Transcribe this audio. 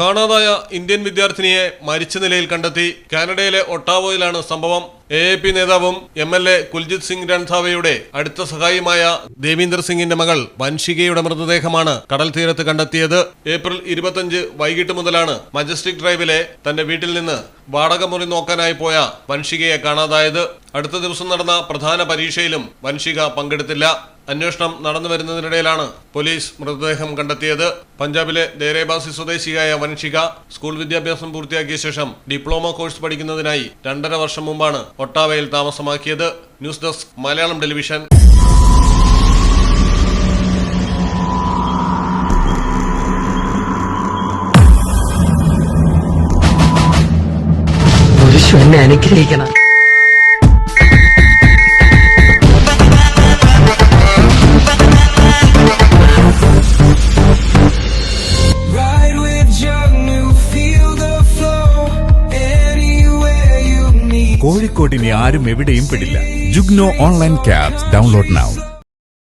കാണാതായ ഇന്ത്യൻ വിദ്യാർത്ഥിനിയെ മരിച്ച നിലയിൽ കണ്ടെത്തി കാനഡയിലെ ഒട്ടാവോയിലാണ് സംഭവം. എ എ പി നേതാവും M L A Kuljit Singh രൺധാവയുടെ അടുത്ത സഹായിയുമായ ദേവീന്ദർ സിംഗിന്റെ മകൾ വൻഷികയുടെ മൃതദേഹമാണ് കടൽ തീരത്ത് കണ്ടെത്തിയത്. ഏപ്രിൽ ഇരുപത്തഞ്ച് വൈകിട്ട് മുതലാണ് മജസ്റ്റിക് ഡ്രൈവിലെ തന്റെ വീട്ടിൽ നിന്ന് വാടക മുറി നോക്കാനായി പോയ വൻഷികയെ കാണാതായത്. അടുത്ത ദിവസം നടന്ന പ്രധാന പരീക്ഷയിലും വൻഷിക പങ്കെടുത്തില്ല. അന്വേഷണം നടന്നു വരുന്നതിനിടയിലാണ് പോലീസ് മൃതദേഹം കണ്ടെത്തിയത്. പഞ്ചാബിലെ ദേരേബാസി സ്വദേശിയായ വൻഷിക സ്കൂൾ വിദ്യാഭ്യാസം പൂർത്തിയാക്കിയ ശേഷം ഡിപ്ലോമ കോഴ്സ് പഠിക്കുന്നതിനായി രണ്ടര വർഷം മുമ്പാണ് ഒട്ടാവയിൽ താമസമാക്കിയത്. News desk Malayalam television. അനുഗ്രഹിക്കണം. കോഴിക്കോടിനെ ആരും എവിടെയും പെടില്ല. Jugnoo online cabs. Download now